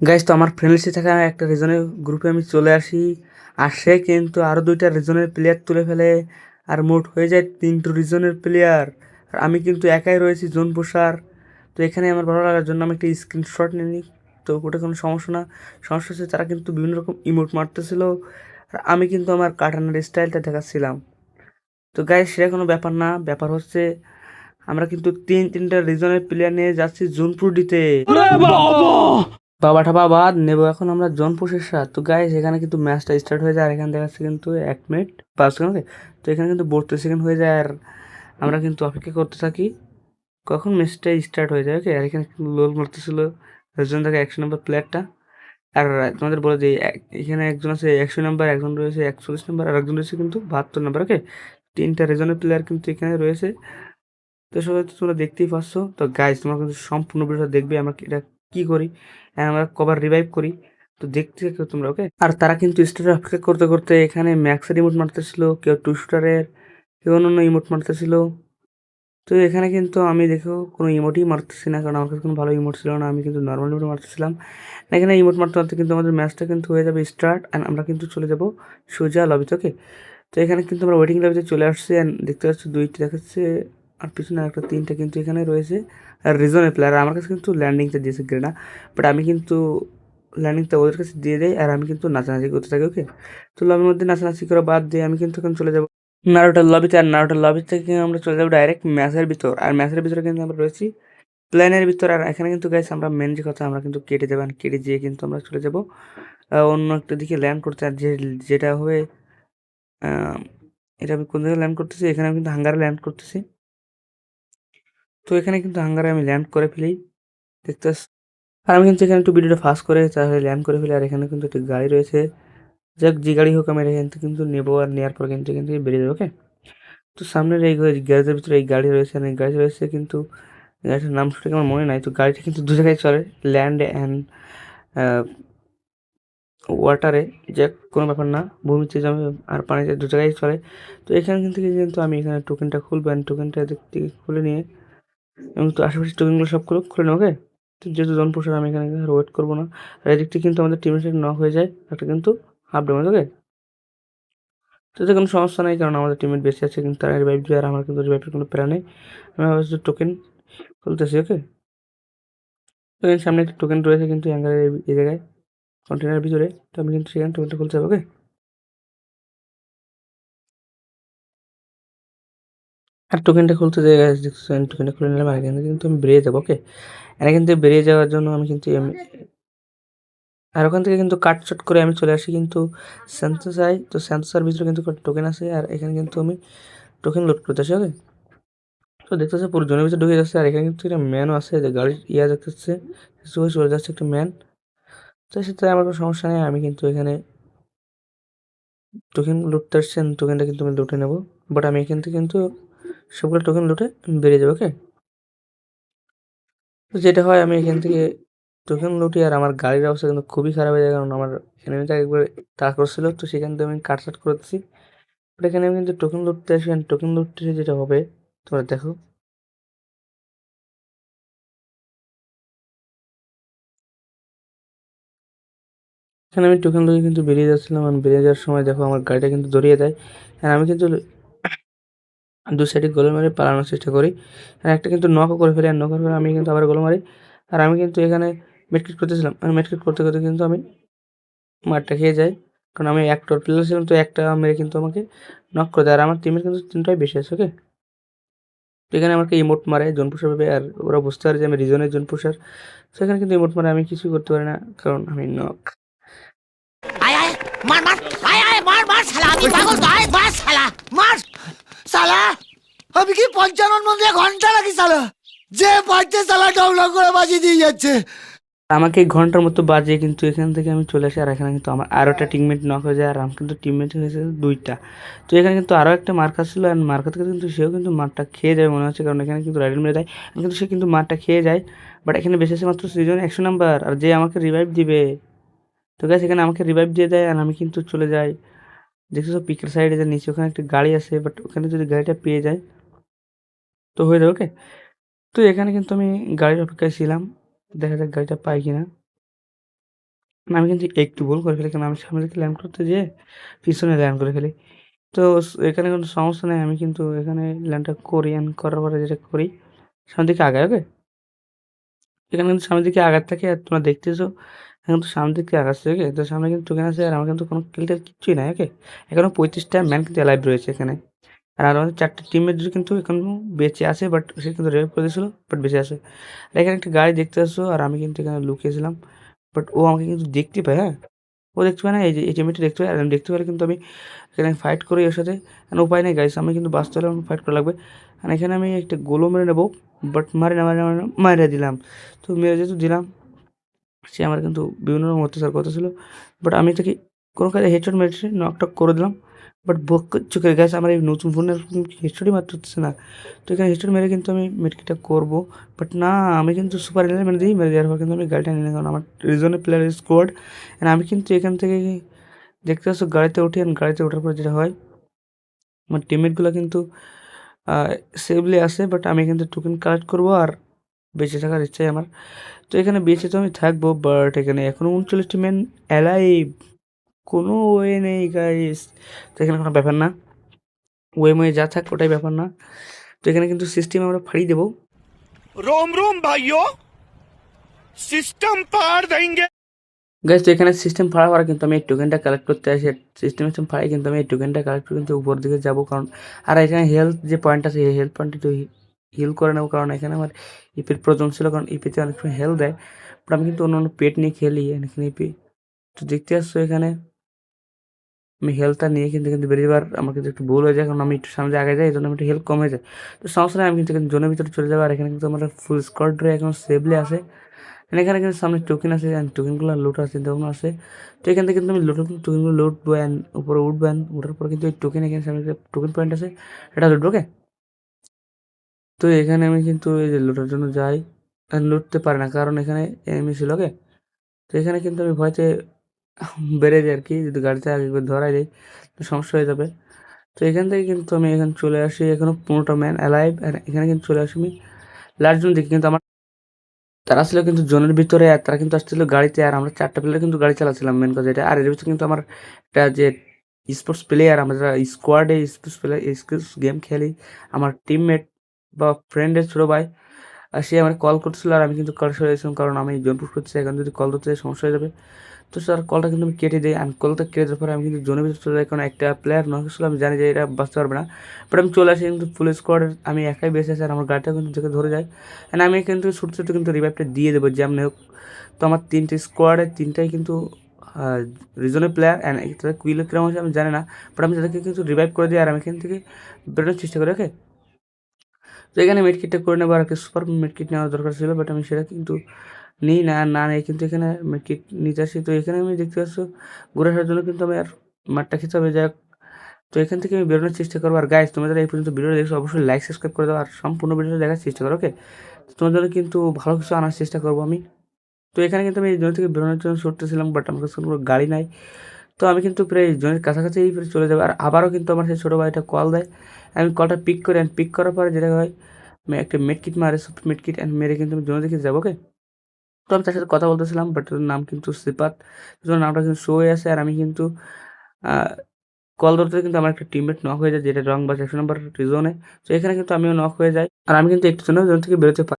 Guys তো আমার friend লিস্টে থাকা একটা রিজনের গ্রুপে আমি চলে আসি। আর সে কিন্তু আরও দুইটা রিজনের প্লেয়ার তুলে ফেলে। আর মোট হয়ে যায় তিনটে রিজনের প্লেয়ার আর আমি কিন্তু একাই রয়েছি জোন পোষার তো এখানে আমার ভালো লাগার জন্য আমি একটা স্ক্রিনশট নিয়ে নিই। তো ওটা কোনো সমস্যা না। সমস্যা হচ্ছে তারা কিন্তু বিভিন্ন রকম ইমোট মারতেছিল। আর আমি কিন্তু আমার কাটানোর স্টাইলটা দেখাচ্ছিলাম। তো গাইস সেটা কোনো ব্যাপার না। ব্যাপার হচ্ছে আমরা কিন্তু তিন, তিনটা রিজনের প্লেয়ার নিয়ে যাচ্ছি জোনপুর দিতে বাবাটা বাবা নেব এখন আমরা জন সাথ। তো গাইস এখানে কিন্তু ম্যাচটা স্টার্ট হয়ে যায় আর এখানে দেখাচ্ছে কিন্তু এক মিনিট পাঁচ সেকেন্ড তো এখানে কিন্তু বত্রিশ সেকেন্ড হয়ে যায় আর আমরা কিন্তু অপেক্ষা করতে থাকি। কখন ম্যাচটা স্টার্ট হয়ে যায় ওকে আর এখানে লোল মারতেছিল একজন থাকে একশো নম্বর প্লেয়ারটা আর তোমাদের বলে যে এখানে একজন আছে একশো নাম্বার একজন রয়েছে একচল্লিশ নাম্বার আর একজন রয়েছে কিন্তু বাহাত্তর নাম্বার ওকে তিনটা রেজনের প্লেয়ার কিন্তু এখানে রয়েছে। তো সবাই তো তোমরা দেখতেই পাচ্ছ। তো গাইজ তোমরা কিন্তু সম্পূর্ণ ভিডিওটা দেখবে, আমরা এটা কি করি? and আমরা কবার রিভাইভ করি। তো দেখতে থাকো তোমরা ওকে আর তারা কিন্তু স্টারে অপেক্ষা করতে করতে এখানে ম্যাক্সের ইমোট মারতেছিল, কেউ টু শুটারের কেউ অন্য ইমোট মারতেছিল। তো এখানে কিন্তু আমি দেখো কোনো ইমোটই মারতেছি না, কারণ আমার কাছে কোনো ভালো ইমোট ছিল না, আমি কিন্তু নর্মাল ইমোট মারতেছিলাম। এখানে ইমোট মারতে মারতে কিন্তু আমাদের ম্যাচটা কিন্তু হয়ে যাবে স্টার্ট অ্যান্ড আমরা কিন্তু চলে যাব সোজা লবিতে ওকে তো এখানে কিন্তু আমরা ওয়েটিং লবিতে চলে আসছি অ্যান্ড দেখতে পাচ্ছি দুইটি দেখাচ্ছে আর পিছনে একটা তিনটা কিন্তু এখানে রয়েছে। আর রিজনের প্লেয়ার আমার কাছে কিন্তু ল্যান্ডিংটা দিয়েছে গ্রেনা বাট আমি কিন্তু ল্যান্ডিংটা ওদের কাছে দিয়ে দেয় আর আমি কিন্তু নাচানাচি করতে থাকি ওকে তো লবির মধ্যে নাচানাচি করা বাদ দিয়ে আমি কিন্তু এখন চলে যাব নারোটার লবিতে আর নারোটার লবি থেকে আমরা চলে যাব ডাইরেক্ট ম্যাচের ভিতর। আর ম্যাচের ভিতরে কিন্তু আমরা রয়েছি প্ল্যানের ভিতর। আর এখানে কিন্তু গাইছে আমরা মেন যে কথা, আমরা কিন্তু কেটে দেবেন কেটে যেয়ে কিন্তু আমরা চলে যাব অন্য একটা দিকে ল্যান্ড করতে। আর যে, যেটা হবে এটা আমি কোন জায়গায় ল্যান্ড করতেছি? এখানে আমি কিন্তু হাঙ্গারে ল্যান্ড করতেছি। তো এখানে কিন্তু হাঙ্গারে আমি ল্যান্ড করে ফেলি দেখতে আর আমি কিন্তু এখানে একটু ভিডিওটা ফাস্ট করে তাহলে ল্যান্ড করে ফেলি, আর এখানে কিন্তু একটি গাড়ি রয়েছে। যাক, যে গাড়ি হোক আমি এখান থেকে কিন্তু নেব আর নেওয়ার পর কিন্তু এখান থেকে বেরিয়ে যাব ওকে তো সামনের এই গ্যারেজের ভিতরে এই গাড়ি রয়েছে, আর এই গাড়ি রয়েছে কিন্তু, গাড়িটার নাম সঠিক আমার মনে নাই, তো গাড়িটা কিন্তু দু জায়গায় চলে ল্যান্ড অ্যান্ড ওয়াটারে যে কোনো ব্যাপার না, ভূমিতে জমে আর পানিতে দু জায়গায় চলে। তো এখান থেকে কিন্তু আমি এখানে টোকেনটা খুলবো অ্যান্ড টোকেনটা থেকে খুলে নিয়ে এবং তো আশেপাশে টোকেনগুলো সবগুলো খুলে নেব, ওকে? তো যেহেতু জনপ্রসার আমি এখানে ওয়েট করব না। আর এদিকটি কিন্তু আমাদের টিমের সাথে নক হয়ে যায়, একটা কিন্তু হাফ ডেমেজ ওকে? তো এতে কোনো সমস্যা নেই, কারণ আমাদের টিমের বেশি আছে কিন্তু তারা রিভাইভ দেয় আর আমার কিন্তু রিভাইভের কোনো প্ল্যান নেই। আমি ভাবছি টোকেন খুলতেছি, ওকে? তো সামনে একটা টোকেন রয়েছে কিন্তু অ্যাঙ্গারের এই জায়গায় কন্টেনারের ভিতরে। তো আমি কিন্তু সেখানে টোকেনটা খুলতে হবে ওকে? আর টোকেনটা খুলতে যে দেখছেন টোকেনটা খুলে নিলাম, আর এখান কিন্তু আমি বেরিয়ে যাব ওকে আর এখান থেকে বেরিয়ে যাওয়ার জন্য আমি কিন্তু আর ওখান থেকে কিন্তু কাট শট করে আমি চলে আসি কিন্তু স্যান্সাসাই তো স্যান্সার ভিতরে কিন্তু টোকেন আছে, আর এখানে কিন্তু আমি টোকেন লোড করতে আসি ওকে তো দেখতেছে, পুরো জনের ভিতরে ঢুকে যাচ্ছে, আর এখানে কিন্তু একটা ম্যানও আছে যে গাড়ির ইয়া দেখতেছে চলে যাচ্ছে একটা ম্যান তো সেটা আমার কোনো সমস্যা নেই, আমি কিন্তু এখানে টোকেন লুটতে আসছেন টোকেনটা কিন্তু আমি লুটে নেব বাট আমি এখান থেকে কিন্তু সবগুলো টোকেন লুটে বেরিয়ে যাবে ওকে তো যেটা হয়, আমি এখান থেকে টোকেন লুটি আর আমার গাড়ির অবস্থা কিন্তু খুবই খারাপ হয়ে যায়, কারণ আমার এনিমিটা একবার তাড়া করছিল, তো সেখান থেকে আমি কাটসাট করতেছি বাট এখানে আমি কিন্তু টোকেন লুটতে আসি টোকেন লুটতে যেটা হবে, তোমরা দেখো। এখানে আমি টোকেন লুকে কিন্তু বেরিয়ে যাচ্ছিলাম আর বেরিয়ে যাওয়ার সময় দেখো, আমার গাড়িটা কিন্তু দৌড়িয়ে দেয়। আর আমি কিন্তু দু সাইডে গোল মারি পালানোর চেষ্টা করি। আর একটা কিন্তু নকও করে ফেলি, আর নক করে আমি কিন্তু আবার গোল মারি। আর আমি কিন্তু এখানে মেট্রিক করতেছিলাম আর মেট্রিক করতে করতে কিন্তু আমি মারটা খেয়ে যাই। কারণ আমি একটা প্লেয়ার ছিলাম, তো একটা মেরে কিন্তু আমাকে নক করে দেয়। আর আমার টিমের কিন্তু তিনটাই বেশি আছে ওকে এখানে আমাকে ইমোট মারে জোন পুষার ভাবে, আর ওরা বুঝতে পারে যে আমি রিজনের জোন পুষার সেখানে কিন্তু ইমোট মারে, আমি কিছুই করতে পারি না, কারণ আমি নক মার মার, আয় আয়, মার মার শালা, আমি পাগল, আয়, মার শালা, মার। শালা? আমি কি পঞ্চানন মন্দিরে ঘণ্টা লাগি শালা? যে পারছে শালা ডাউনলোড করে বাজিয়ে দিয়ে যাচ্ছে। আমাকে ঘণ্টার মতো বাজে কিন্তু এখান থেকে আমি চলে আসি, আর এখানে কিন্তু আমার আরও একটা টিমমেট নক হয়ে যায়, আর আমার কিন্তু টিমমেট হয়েছে দুইটা। তো এখানে কিন্তু আরও একটা মার্কা ছিল আর মার্কা থেকে কিন্তু সেও কিন্তু মারটা খেয়ে যায় মনে হচ্ছে, কারণ এখানে কিন্তু রাইডেল মেরে দেয় কিন্তু সে কিন্তু মারটা খেয়ে যায়। বাট এখানে বেশি আছে মাত্র সৃজন একশো নাম্বার আর যে আমাকে রিভাইভ দিবে। তো গাছ এখানে আমাকে রিভাইভ দিয়ে দেয় আর আমি কিন্তু চলে যাই। দেখছ পিকের সাইডে যে নিচে ওখানে একটা গাড়ি আছে বাট ওখানে যদি গাড়িটা পেয়ে যায়, তো হয়ে যাবে ওকে তো এখানে কিন্তু আমি গাড়ির অপেক্ষায় ছিলাম, দেখা যাক গাড়িটা পাই কিনা। আমি কিন্তু একটু ভুল করে ফেলি, কারণ আমি সামনে দিকে ল্যান্ড করতে যেয়ে পিছনে ল্যান্ড করে ফেলি। তো এখানে কোনো সমস্যা নেই, আমি কিন্তু এখানে ল্যান্ডটা করি অ্যান্ড করার পরে যেটা করি সামনের দিকে আগাই ওকে এখানে কিন্তু সামনের দিকে আগার থাকে, আর তোমরা দেখতেছো এখন তো সামনের দিকে আগাচ্ছে ওকে? তো সামনে কিন্তু টোকেন আছে, আর আমার কিন্তু কোনো কিলটার কিচ্ছুই নাই, ওকে? এখনও পঁয়ত্রিশটা ম্যান কিন্তু অ্যালাইভ রয়েছে এখানে। আর আমাদের চারটে টিমের কিন্তু এখন বেঁচে আছে বাট সে কিন্তু রেপ করে দিয়েছিল বাট বেঁচে আছে। আর এখানে একটা গাড়ি দেখতে আসছো, আর আমি কিন্তু এখানে লুকিয়েছিলাম বাট ও আমাকে কিন্তু দেখতে পায় হ্যাঁ? ও দেখতে পায় না, এই যে এই টিমটা দেখতে পায়, আর আমি দেখতে পেলে কিন্তু আমি এখানে ফাইট করি ওর সাথে উপায় নেই গাইস আমি কিন্তু বাঁচতে হলে ফাইট করা লাগবে। আর এখানে আমি একটা গোলও মেরে নেব বাট মারি না মারি না মারিয়ে দিলাম। তো মেরে যেহেতু দিলাম সে আমার কিন্তু বিভিন্ন রকম অত্যাচার করতেছিল। বাট আমি তাকে কোনো কাজে হেডশট মেরেছি নকটক করে দিলাম। বাট বক চোখের গেছে আমার এই নতুন ফোনের হেডশটই মারতে হচ্ছে না। তো এখানে হেডশট মেরে কিন্তু আমি মেটকিটা করব। বাট না, আমি কিন্তু সুপার এলিমেন্ট মেরে দিই, মেরে দেওয়ার পর কিন্তু আমি গাড়িটা নিয়ে কারণ আমার রিজনের প্লেয়ার স্কোয়াড আমি কিন্তু এখান থেকে দেখতে পাচ্ছ গাড়িতে উঠি অ্যান্ড গাড়িতে ওঠার পর যেটা হয়, আমার টিমমেটগুলো কিন্তু সেফলি আসে। বাট আমি কিন্তু টোকেন কালেক্ট করব আর বেঁচে থাকার ইচ্ছাই আমার। তো এখানে বেঁচে তো আমি থাকব বাট এখানে এখনও উনচল্লিশটি ম্যান অ্যালাইভ কোনো ওয়ে নেই গাইস তো এখানে কোনো ব্যাপার না। ওয়ে মোয়ে যা থাক ওটাই ব্যাপার না। তো এখানে কিন্তু সিস্টেম আমরা ফাড়িয়ে দেবো। রোম রোম ভাইও সিস্টেম ফাড় দেঙ্গে গাইস তো এখানে সিস্টেম ফাড়া ফাড়া কিন্তু আমি এই টোকেনটা কালেক্ট করতে আসি। সিস্টেম সিস্টেম ফাড়াই কিন্তু আমি এই টোকেনটা কালেক্ট করে কিন্তু উপর দিকে যাব। কারণ আর এখানে হেলথ যে পয়েন্ট আছে হেলথ পয়েন্টটা তো হিল করে নেব, কারণ এখানে আমার ইপির প্রয়োজন ছিল, কারণ ইপিতে অনেক সময় হেলথ দেয়। বাট আমি কিন্তু অন্য অন্য পেট নিয়ে খেলি, এখানে ইপি তো দেখতে আসছো এখানে, আমি হেলথটা নিয়ে কিন্তু কিন্তু বেরিয়েবার আমার কিন্তু একটু ভুল হয়ে যায়, কারণ আমি একটু সামনে আগে যাই এই জন্য আমি একটু হেল্প কমে যায়। তো সমস্যা নেই, আমি কিন্তু জোনের ভিতরে চলে যাব, আর এখানে কিন্তু আমার ফুল স্কোয়াড এখন সেভলি আছে। এখানে কিন্তু সামনে টোকেন আছে অ্যান্ড টোকেনগুলো লোড আছে তখন আছে। তো এখান থেকে কিন্তু আমি লোড টোকেনগুলো লোডবো অ্যান্ড উপরে উঠবো অ্যান্ড ওঠার পর কিন্তু এই টোকেন এখানে সামনে টোকেন পয়েন্ট আছে, এটা লোডবো ওকে তো এখানে আমি কিন্তু এই যে লোডের জন্য যাই লুটতে পারি না, কারণ এখানে এনিমি ছিল ওকে তো এখানে কিন্তু আমি ভয়তে বেড়ে যাই আর কি যদি গাড়িতে আগে একবার ধরাই যাই তো সমস্যা হয়ে যাবে। তো এখান থেকে কিন্তু আমি এখানে চলে আসি এখনও পনেরোটা ম্যান অ্যালাইভ এখানে কিন্তু চলে আসি আমি লাস্ট জন দেখি, কিন্তু আমার তারা ছিল কিন্তু জোনের ভিতরে, আর তারা কিন্তু আসছিল গাড়িতে, আর আমরা চারটা প্লেয়ার কিন্তু গাড়ি চালাচ্ছিলাম মেন কথা এটা আর এর ভিতরে কিন্তু আমার একটা যে স্পোর্টস প্লেয়ার আমরা যারা স্কোয়াডে স্পোর্টস প্লেয়ার স্কিলস গেম খেলি, আমার টিমমেট বা ফ্রেন্ডের ছোটো ভাই, আর সে আমার কল করছিল আর আমি কিন্তু কল সরে গেছিলাম কারণ আমি জোনপুর করছি এখন যদি কল ধরতে সমস্যা হয়ে যাবে। তো স্যার কলটা কিন্তু আমি কেটে দিই আমি কলটা কেটে দেওয়ার পরে আমি কিন্তু জোনের ভিতরে চলে যাই কারণ একটা প্লেয়ার নয় ছিল আমি জানি যে এটা বাঁচতে পারবে না। বাট আমি চলে আসি কিন্তু ফুল স্কোয়াডের আমি একাই বেঁচে আছি আর আমার গাড়িটা কিন্তু দেখে ধরে যায়। অ্যান্ড আমি কিন্তু ছোটো ছোটো কিন্তু রিভাইভটা দিয়ে দেবো, যেমন হোক। তো আমার তিনটে স্কোয়াডের তিনটাই কিন্তু রিজনের প্লেয়ার অ্যান্ড তাদের কুইলের কিরম আছে, আমি জানি না। বাট আমি তাদেরকে কিন্তু রিভাইভ করে দিই আর আমি এখান থেকে বেরোনোর চেষ্টা করি ওকে তো এখানে মেডকিটটা করে নেব আর একটা সুপার মেডকিট নেওয়ার দরকার ছিল বাট আমি সেটা কিন্তু নিই না না নেই কিন্তু এখানে মেডকিট নিতে আসি। তো এখানে আমি দেখতে পাচ্ছ, ঘুরে আসার জন্য কিন্তু আমি আর মাঠটা খেতে হবে। যাই হোক। তো এখান থেকে আমি বেরোনোর চেষ্টা করব। আর গাইজ তোমাদের এই পর্যন্ত ভিডিও দেখছ, অবশ্যই লাইক সাবস্ক্রাইব করে দাও, আর সম্পূর্ণ ভিডিওটা দেখার চেষ্টা করো ওকে জন্য কিন্তু ভালো কিছু আনার চেষ্টা করব আমি। তো এখানে কিন্তু আমি এই জোন থেকে বেরোনোর জন্য ছুটতেছিলাম বাট আমার কাছে কোনো গাড়ি নাই। তো আমি কিন্তু প্রায় জোনের কাছাকাছি চলে যাব। আর আবারও কিন্তু আমার সেই ছোটো ভাইটা কল দেয়। আমি কলটা পিক করি অ্যান্ড পিক করার পরে যেটা হয় একটা মেডকিট মারে সুপার মেডকিট অ্যান্ড মেরে কিন্তু আমি জোনে দেখে যাব ওকে তো আমি তার সাথে কথা বলতেছিলাম বাট ওর নাম কিন্তু সিপাত। ওর নামটা কিন্তু শো হয়ে আছে, আর আমি কিন্তু কল ধরতে কিন্তু আমার একটা টিমমেট নক হয়ে যায়, যেটা রং বাস একশো নম্বর রিজনে তো এখানে কিন্তু আমিও নক হয়ে যাই, আর আমি কিন্তু একটু জন্য জোন থেকে বেরোতে পারি।